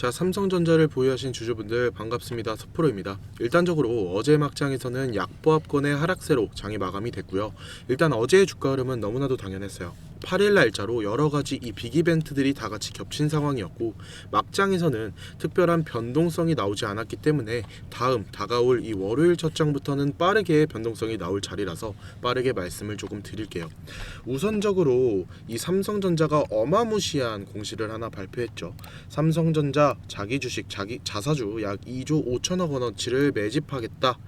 자, 삼성전자를 보유하신 주주분들 반갑습니다. 서프로입니다. 일단적으로 어제 막장에서는 약보합권의 하락세로 장이 마감이 됐고요. 일단 어제의 주가 흐름은 너무나도 당연했어요. 8일 날짜로 여러 가지 이 빅이벤트들이 다 같이 겹친 상황이었고 막장에서는 특별한 변동성이 나오지 않았기 때문에 다음 다가올 이 월요일 첫 장부터는 빠르게 변동성이 나올 자리라서 빠르게 말씀을 조금 드릴게요. 우선적으로 이 삼성전자가 어마무시한 공시를 하나 발표했죠. 삼성전자 자기 주식 자기 자사주 약 2조 5천억 원어치를 매집하겠다.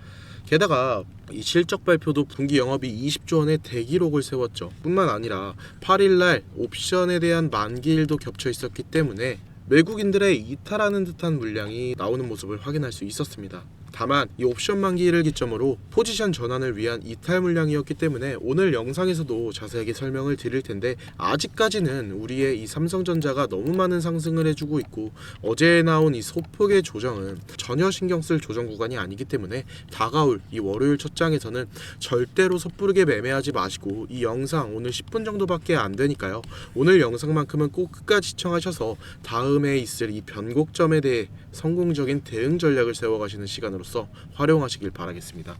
게다가 이 실적 발표도 분기 영업이 20조 원의 대기록을 세웠죠. 뿐만 아니라 8일 날 옵션에 대한 만기일도 겹쳐 있었기 때문에 외국인들의 이탈하는 듯한 물량이 나오는 모습을 확인할 수 있었습니다. 다만 이 옵션 만기를 기점으로 포지션 전환을 위한 이탈 물량이었기 때문에 오늘 영상에서도 자세하게 설명을 드릴 텐데 아직까지는 우리의 이 삼성전자가 너무 많은 상승을 해주고 있고 어제 나온 이 소폭의 조정은 전혀 신경 쓸 조정 구간이 아니기 때문에 다가올 이 월요일 첫 장에서는 절대로 섣부르게 매매하지 마시고 이 영상 오늘 10분 정도밖에 안 되니까요. 오늘 영상만큼은 꼭 끝까지 시청하셔서 다음에 있을 이 변곡점에 대해 성공적인 대응 전략을 세워가시는 시간으로 서 활용하시길 바라겠습니다.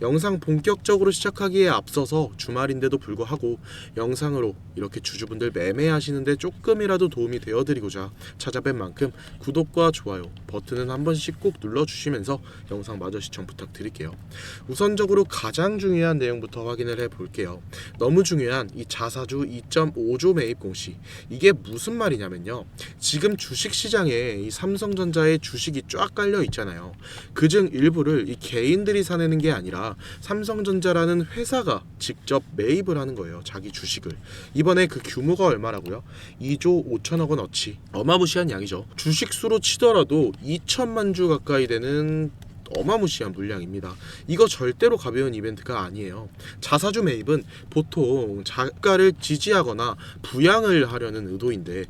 영상 본격적으로 시작하기에 앞서서 주말인데도 불구하고 영상으로 이렇게 주주분들 매매하시는데 조금이라도 도움이 되어드리고자 찾아뵌 만큼 구독과 좋아요 버튼은 한 번씩 꼭 눌러주시면서 영상 마저 시청 부탁드릴게요. 우선적으로 가장 중요한 내용부터 확인을 해 볼게요. 너무 중요한 이 자사주 2.5조 매입 공시 이게 무슨 말이냐면요. 지금 주식 시장에 이 삼성전자의 주식이 쫙 깔려 있잖아요. 그중 일부를 이 개인들이 사내는 게 아니라 삼성전자라는 회사가 직접 매입을 하는 거예요. 자기 주식을. 이번에 그 규모가 얼마라고요? 2조 5천억 원어치. 어마무시한 양이죠. 주식 수로 치더라도 2천만 주 가까이 되는 어마무시한 물량입니다. 이거 절대로 가벼운 이벤트가 아니에요. 자사주 매입은 보통 자가를 지지하거나 부양을 하려는 의도인데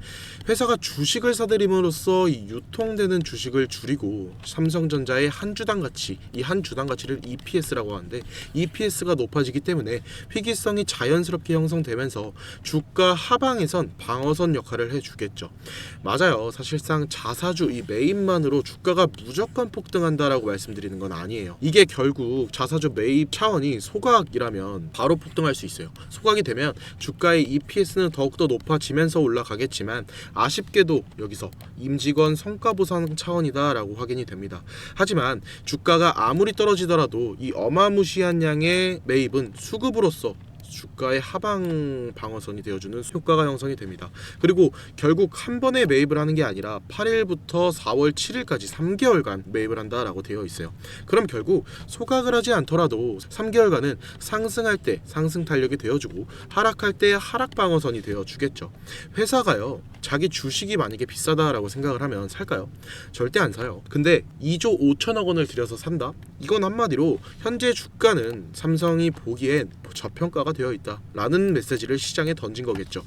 회사가 주식을 사들임으로써 이 유통되는 주식을 줄이고 삼성전자의 한 주당 가치, 이 한 주당 가치를 EPS라고 하는데 EPS가 높아지기 때문에 희귀성이 자연스럽게 형성되면서 주가 하방에선 방어선 역할을 해주겠죠. 맞아요. 사실상 자사주 이 매입만으로 주가가 무조건 폭등한다라고 말씀 드리는 건 아니에요. 이게 결국 자사주 매입 차원이 소각이라면 바로 폭등할 수 있어요. 소각이 되면 주가의 EPS는 더욱더 높아지면서 올라가겠지만 아쉽게도 여기서 임직원 성과 보상 차원이다라고 확인이 됩니다. 하지만 주가가 아무리 떨어지더라도 이 어마무시한 양의 매입은 수급으로서 주가의 하방 방어선이 되어주는 효과가 형성이 됩니다. 그리고 결국 한 번에 매입을 하는 게 아니라 8일부터 4월 7일까지 3개월간 매입을 한다라고 되어 있어요. 그럼 결국 소각을 하지 않더라도 3개월간은 상승할 때 상승 탄력이 되어주고 하락할 때 하락 방어선이 되어주겠죠. 회사가요 자기 주식이 만약에 비싸다라고 생각을 하면 살까요? 절대 안 사요. 근데 2조 5천억 원을 들여서 산다? 이건 한마디로 현재 주가는 삼성이 보기엔 저평가가 되어 있다라는 메시지를 시장에 던진 거겠죠.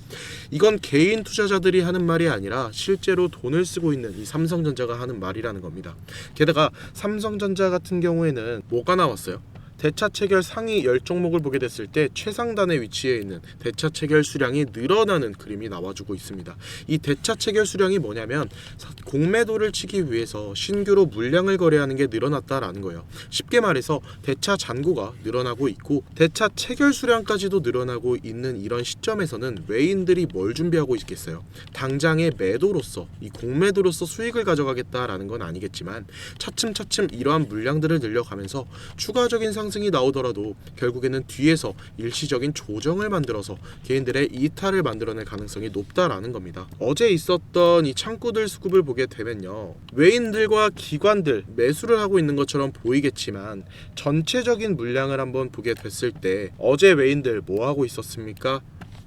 이건 개인 투자자들이 하는 말이 아니라 실제로 돈을 쓰고 있는 이 삼성전자가 하는 말이라는 겁니다. 게다가 삼성전자 같은 경우에는 뭐가 나왔어요? 대차 체결 상위 10종목을 보게 됐을 때 최상단에 위치해 있는 대차 체결 수량이 늘어나는 그림이 나와주고 있습니다. 이 대차 체결 수량이 뭐냐면 사- 공매도를 치기 위해서 신규로 물량을 거래하는 게 늘어났다라는 거예요. 쉽게 말해서 대차 잔고가 늘어나고 있고 대차 체결 수량까지도 늘어나고 있는 이런 시점에서는 외인들이 뭘 준비하고 있겠어요? 당장의 매도로서 이 공매도로서 수익을 가져가겠다라는 건 아니겠지만 차츰차츰 이러한 물량들을 늘려가면서 추가적인 상 승이 나오더라도 결국에는 뒤에서 일시적인 조정을 만들어서 개인들의 이탈을 만들어낼 가능성이 높다라는 겁니다. 어제 있었던 이 창구들 수급을 보게 되면요. 외인들과 기관들 매수를 하고 있는 것처럼 보이겠지만 전체적인 물량을 한번 보게 됐을 때 어제 외인들 뭐 하고 있었습니까?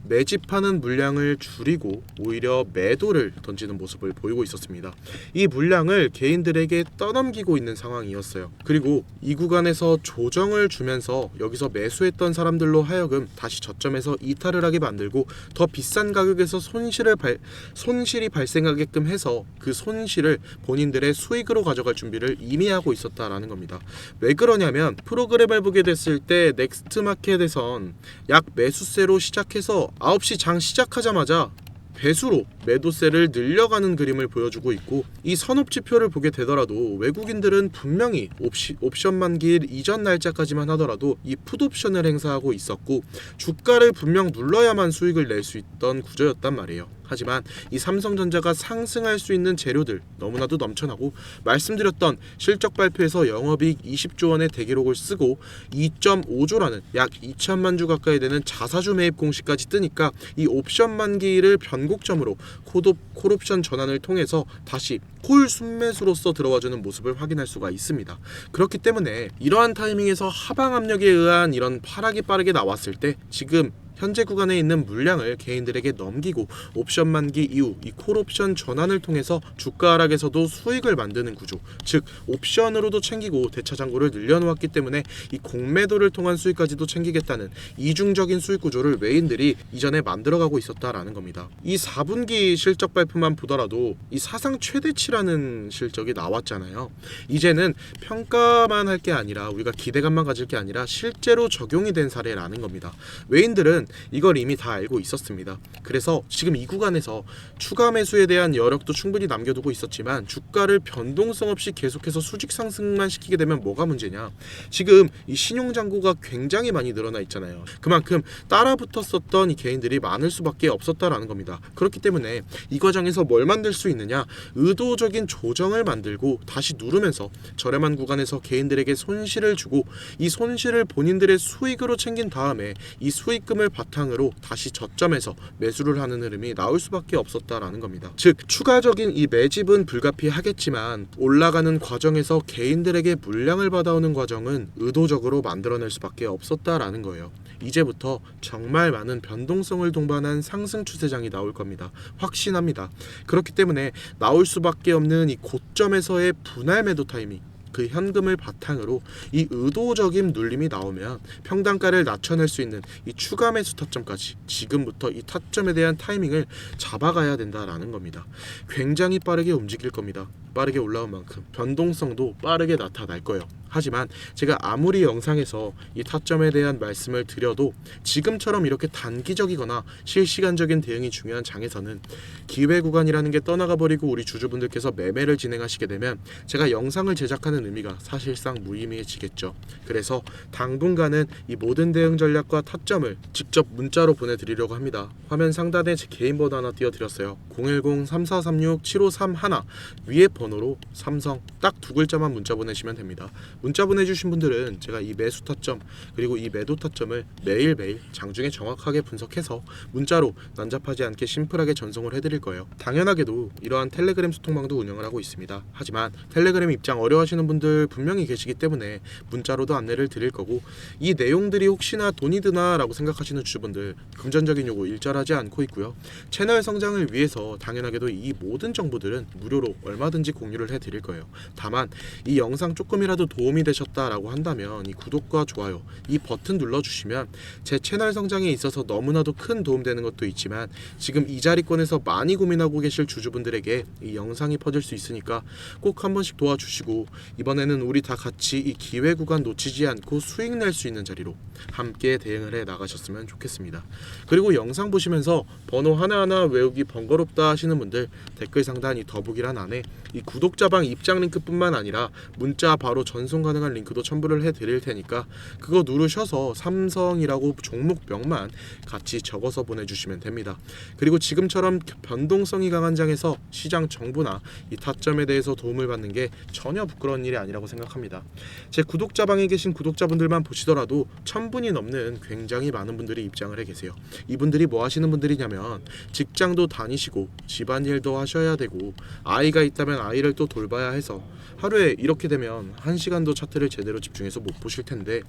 매집하는 물량을 줄이고 오히려 매도를 던지는 모습을 보이고 있었습니다. 이 물량을 개인들에게 떠넘기고 있는 상황이었어요. 그리고 이 구간에서 조정을 주면서 여기서 매수했던 사람들로 하여금 다시 저점에서 이탈을 하게 만들고 더 비싼 가격에서 손실을 발, 손실이 발생하게끔 해서 그 손실을 본인들의 수익으로 가져갈 준비를 이미 하고 있었다라는 겁니다. 왜 그러냐면 프로그램을 보게 됐을 때 넥스트 마켓에선 약 매수세로 시작해서 9시 장 시작하자마자 배수로 매도세를 늘려가는 그림을 보여주고 있고 이 선업 지표를 보게 되더라도 외국인들은 분명히 옵시, 옵션 만기일 이전 날짜까지만 하더라도 이 풋옵션을 행사하고 있었고 주가를 분명 눌러야만 수익을 낼 수 있던 구조였단 말이에요. 하지만 이 삼성전자가 상승할 수 있는 재료들 너무나도 넘쳐나고 말씀드렸던 실적 발표에서 영업이익 20조 원의 대기록을 쓰고 2.5조라는 약 2천만 주 가까이 되는 자사주 매입 공시까지 뜨니까 이 옵션 만기를 변곡점으로 콜옵, 콜옵션 전환을 통해서 다시 콜 순매수로서 들어와주는 모습을 확인할 수가 있습니다. 그렇기 때문에 이러한 타이밍에서 하방 압력에 의한 이런 파락이 빠르게 나왔을 때 지금 현재 구간에 있는 물량을 개인들에게 넘기고 옵션 만기 이후 이 콜옵션 전환을 통해서 주가 하락에서도 수익을 만드는 구조 즉 옵션으로도 챙기고 대차 잔고를 늘려놓았기 때문에 이 공매도를 통한 수익까지도 챙기겠다는 이중적인 수익 구조를 외인들이 이전에 만들어가고 있었다라는 겁니다. 이 4분기 실적 발표만 보더라도 이 사상 최대치라는 실적이 나왔잖아요. 이제는 평가만 할 게 아니라 우리가 기대감만 가질 게 아니라 실제로 적용이 된 사례라는 겁니다. 외인들은 이걸 이미 다 알고 있었습니다. 그래서 지금 이 구간에서 추가 매수에 대한 여력도 충분히 남겨두고 있었지만 주가를 변동성 없이 계속해서 수직 상승만 시키게 되면 뭐가 문제냐? 지금 이 신용 잔고가 굉장히 많이 늘어나 있잖아요. 그만큼 따라 붙었었던 이 개인들이 많을 수밖에 없었다라는 겁니다. 그렇기 때문에 이 과정에서 뭘 만들 수 있느냐? 의도적인 조정을 만들고 다시 누르면서 저렴한 구간에서 개인들에게 손실을 주고 이 손실을 본인들의 수익으로 챙긴 다음에 이 수익금을 바탕으로 다시 저점에서 매수를 하는 흐름이 나올 수밖에 없었다라는 겁니다. 즉 추가적인 이 매집은 불가피하겠지만 올라가는 과정에서 개인들에게 물량을 받아오는 과정은 의도적으로 만들어낼 수밖에 없었다라는 거예요. 이제부터 정말 많은 변동성을 동반한 상승 추세장이 나올 겁니다. 확신합니다. 그렇기 때문에 나올 수밖에 없는 이 고점에서의 분할 매도 타이밍 그 현금을 바탕으로 이 의도적인 눌림이 나오면 평단가를 낮춰낼 수 있는 이 추가 매수 타점까지 지금부터 이 타점에 대한 타이밍을 잡아가야 된다라는 겁니다. 굉장히 빠르게 움직일 겁니다. 빠르게 올라온 만큼 변동성도 빠르게 나타날 거예요. 하지만 제가 아무리 영상에서 이 타점에 대한 말씀을 드려도 지금처럼 이렇게 단기적이거나 실시간적인 대응이 중요한 장에서는 기회 구간이라는 게 떠나가 버리고 우리 주주분들께서 매매를 진행하시게 되면 제가 영상을 제작 하는 의미가 사실상 무의미해지겠죠. 그래서 당분간은 이 모든 대응 전략과 타점을 직접 문자로 보내드리려고 합니다. 화면 상단에 제 개인 번호 하나 띄워드렸어요. 010-3436-7531 위에 번호로 삼성 딱 두 글자만 문자 보내시면 됩니다. 문자 보내주신 분들은 제가 이 매수 타점 그리고 이 매도 타점을 매일매일 장중에 정확하게 분석해서 문자로 난잡하지 않게 심플하게 전송을 해드릴 거예요. 당연하게도 이러한 텔레그램 소통방도 운영을 하고 있습니다. 하지만 텔레그램 입장 어려워하시는 분들 분명히 계시기 때문에 문자로도 안내를 드릴 거고 이 내용들이 혹시나 돈이 드나라고 생각하시는 주주분들 금전적인 요구 일절하지 않고 있고요. 채널 성장을 위해서 당연하게도 이 모든 정보들은 무료로 얼마든지 공유를 해드릴 거예요. 다만 이 영상 조금이라도 도움이 되셨다라고 한다면 이 구독과 좋아요 이 버튼 눌러주시면 제 채널 성장에 있어서 너무나도 큰 도움되는 것도 있지만 지금 이 자리권에서 많이 고민하고 계실 주주분들에게 이 영상이 퍼질 수 있으니까 꼭 한 번씩 도와주시고 이번에는 우리 다 같이 이 기회 구간 놓치지 않고 수익 낼 수 있는 자리로 함께 대응을 해 나가셨으면 좋겠습니다. 그리고 영상 보시면서 번호 하나하나 외우기 번거롭다 하시는 분들 댓글 상단 이 더보기란 안에 이 구독자방 입장 링크뿐만 아니라 문자 바로 전송 가능한 링크도 첨부를 해 드릴 테니까 그거 누르셔서 삼성이라고 종목명만 같이 적어서 보내주시면 됩니다. 그리고 지금처럼 변동성이 강한 장에서 시장 정보나 이 타점에 대해서 도움을 받는 게 전혀 부끄러운 일이 아니라고 생각합니다. 제 구독자 방에 계신 구독자분들만 보시더라도 천 분이 넘는 굉장히 많은 분들이 입장을 해 계세요. 이분들이 뭐 하시는 분들이냐면 직장도 다니시고 집안일도 하셔야 되고 아이가 있다면 아이를 또 돌봐야 해서 하루에 이렇게 되면 한 시간도 차트를 제대로 집중해서 못 보실 텐데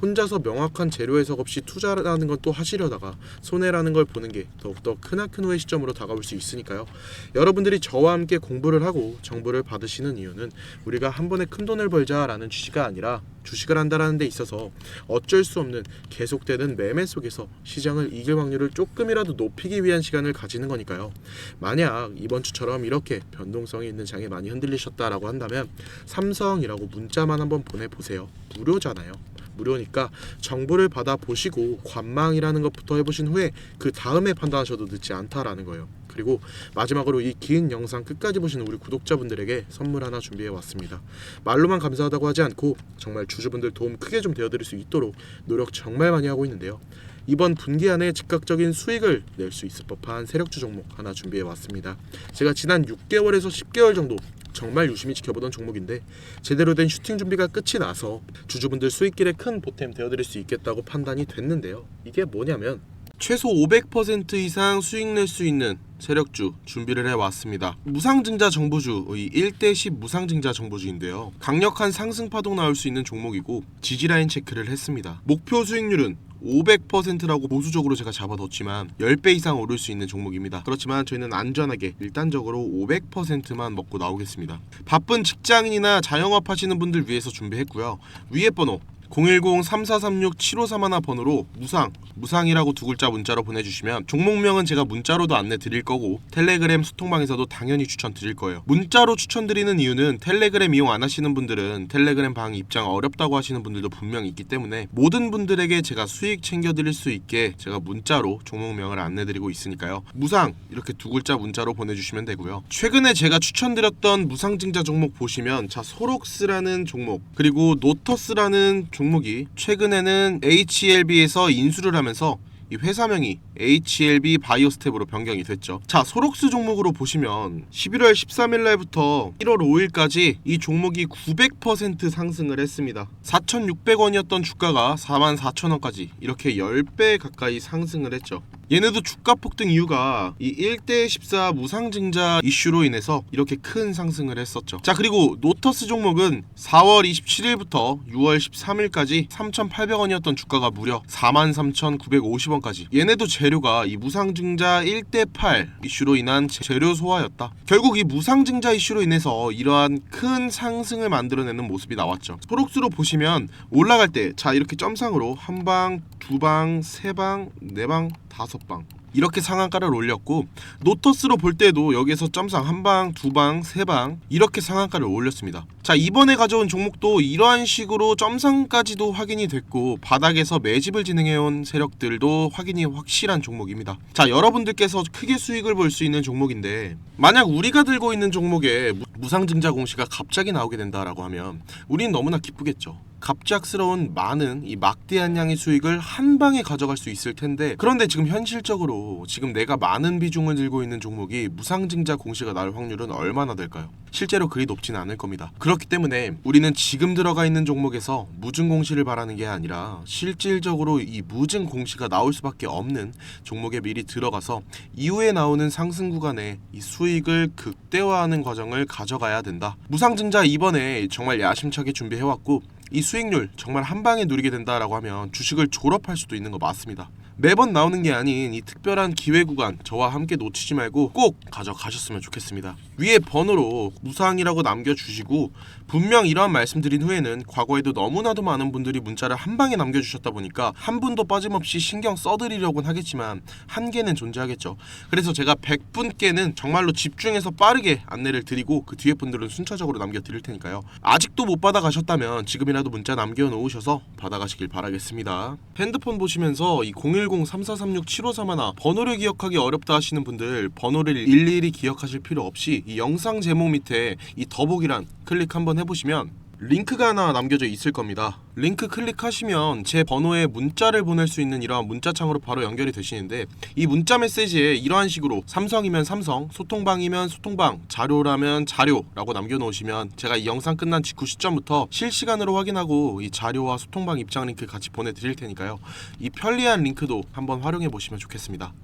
혼자서 명확한 재료 해석 없이 투자라는 건 또 하시려다가 손해라는 걸 보는 게 더욱더 크나큰 후의 시점으로 다가올 수 있으니까요. 여러분들이 저와 함께 공부를 하고 정보를 받으시는 이유는 우리가 한 번에 큰 돈을 벌자라는 취지가 아니라 주식을 한다라는 데 있어서 어쩔 수 없는 계속되는 매매 속에서 시장을 이길 확률을 조금이라도 높이기 위한 시간을 가지는 거니까요. 만약 이번 주처럼 이렇게 변동성이 있는 장에 많이 흔들리셨다라고 한다면 삼성이라고 문자만 한번 보내보세요. 무료잖아요. 무료니까 정보를 받아 보시고 관망이라는 것부터 해보신 후에 그 다음에 판단하셔도 늦지 않다라는 거예요. 그리고 마지막으로 이 긴 영상 끝까지 보시는 우리 구독자분들에게 선물 하나 준비해 왔습니다. 말로만 감사하다고 하지 않고 정말 주주분들 도움 크게 좀 되어드릴 수 있도록 노력 정말 많이 하고 있는데요. 이번 분기 안에 즉각적인 수익을 낼 수 있을 법한 세력주 종목 하나 준비해 왔습니다. 제가 지난 6개월에서 10개월 정도 정말 유심히 지켜보던 종목인데 제대로 된 슈팅 준비가 끝이 나서 주주분들 수익길에 큰 보탬 되어드릴 수 있겠다고 판단이 됐는데요. 이게 뭐냐면 최소 500% 이상 수익 낼 수 있는 세력주 준비를 해왔습니다. 무상증자 정보주, 이 1대10 무상증자 정보주인데요. 강력한 상승 파동 나올 수 있는 종목이고 지지라인 체크를 했습니다. 목표 수익률은 500%라고 보수적으로 제가 잡아뒀지만 10배 이상 오를 수 있는 종목입니다. 그렇지만 저희는 안전하게 일단적으로 500%만 먹고 나오겠습니다. 바쁜 직장인이나 자영업 하시는 분들 위해서 준비했고요. 위에 번호 010-3436-7531 번호로 무상, 무상이라고 두 글자 문자로 보내주시면 종목명은 제가 문자로도 안내 드릴 거고 텔레그램 소통방에서도 당연히 추천 드릴 거예요. 문자로 추천드리는 이유는 텔레그램 이용 안 하시는 분들은 텔레그램 방 입장 어렵다고 하시는 분들도 분명히 있기 때문에 모든 분들에게 제가 수익 챙겨드릴 수 있게 제가 문자로 종목명을 안내드리고 있으니까요. 무상 이렇게 두 글자 문자로 보내주시면 되고요. 최근에 제가 추천드렸던 무상증자 종목 보시면 자 소록스라는 종목 그리고 노터스라는 종목 이 최근에는 HLB에서 인수를 하면서 이 회사명이 HLB 바이오스텝으로 변경이 됐죠. 자, 소록스 종목으로 보시면 11월 13일 날부터 1월 5일까지 이 종목이 900% 상승을 했습니다. 4,600원이었던 주가가 44,000원까지 이렇게 10배 가까이 상승을 했죠. 얘네도 주가 폭등 이유가 이 1대 14 무상증자 이슈로 인해서 이렇게 큰 상승을 했었죠. 자, 그리고 노터스 종목은 4월 27일부터 6월 13일까지 3,800원이었던 주가가 무려 43,950원까지. 얘네도 재료가 이 무상증자 1대 8 이슈로 인한 재료 소화였다. 결국 이 무상증자 이슈로 인해서 이러한 큰 상승을 만들어내는 모습이 나왔죠. 소록스로 보시면 올라갈 때 자 이렇게 점상으로 한 방, 두 방, 세 방, 네 방, 다섯 방 이렇게 상한가를 올렸고 노터스로 볼 때도 여기에서 점상 한 방, 두 방, 세 방 이렇게 상한가를 올렸습니다. 자 이번에 가져온 종목도 이러한 식으로 점상까지도 확인이 됐고 바닥에서 매집을 진행해온 세력들도 확인이 확실한 종목입니다. 자 여러분들께서 크게 수익을 볼 수 있는 종목인데 만약 우리가 들고 있는 종목에 무- 무상증자 공시가 갑자기 나오게 된다라고 하면 우리는 너무나 기쁘겠죠. 갑작스러운 많은 이 막대한 양의 수익을 한 방에 가져갈 수 있을 텐데 그런데 지금 현실적으로 지금 내가 많은 비중을 들고 있는 종목이 무상증자 공시가 나올 확률은 얼마나 될까요? 실제로 그리 높지는 않을 겁니다. 그렇기 때문에 우리는 지금 들어가 있는 종목에서 무증 공시를 바라는 게 아니라 실질적으로 이 무증 공시가 나올 수밖에 없는 종목에 미리 들어가서 이후에 나오는 상승 구간에 이 수익을 극대화하는 과정을 가져가야 된다. 무상증자 이번에 정말 야심차게 준비해왔고 이 수익률 정말 한 방에 누리게 된다라고 하면 주식을 졸업할 수도 있는 거 맞습니다. 매번 나오는 게 아닌 이 특별한 기회 구간 저와 함께 놓치지 말고 꼭 가져가셨으면 좋겠습니다. 위에 번호로 무상이라고 남겨주시고 분명 이러한 말씀드린 후에는 과거에도 너무나도 많은 분들이 문자를 한 방에 남겨주셨다 보니까 한 분도 빠짐없이 신경 써드리려고는 하겠지만 한계는 존재하겠죠. 그래서 제가 100분께는 정말로 집중해서 빠르게 안내를 드리고 그 뒤에 분들은 순차적으로 남겨드릴 테니까요. 아직도 못 받아가셨다면 지금이라도 문자 남겨놓으셔서 받아가시길 바라겠습니다. 핸드폰 보시면서 이010-3436-7531 번호를 기억하기 어렵다 하시는 분들 번호를 일일이 기억하실 필요 없이 이 영상 제목 밑에 이 더보기란 클릭 한번 해보시면 링크가 하나 남겨져 있을 겁니다. 링크 클릭하시면 제 번호에 문자를 보낼 수 있는 이러한 문자창으로 바로 연결이 되시는데 이 문자 메시지에 이러한 식으로 삼성이면 삼성, 소통방이면 소통방, 자료라면 자료라고 남겨놓으시면 제가 이 영상 끝난 직후 시점부터 실시간으로 확인하고 이 자료와 소통방 입장 링크 같이 보내드릴 테니까요. 이 편리한 링크도 한번 활용해 보시면 좋겠습니다.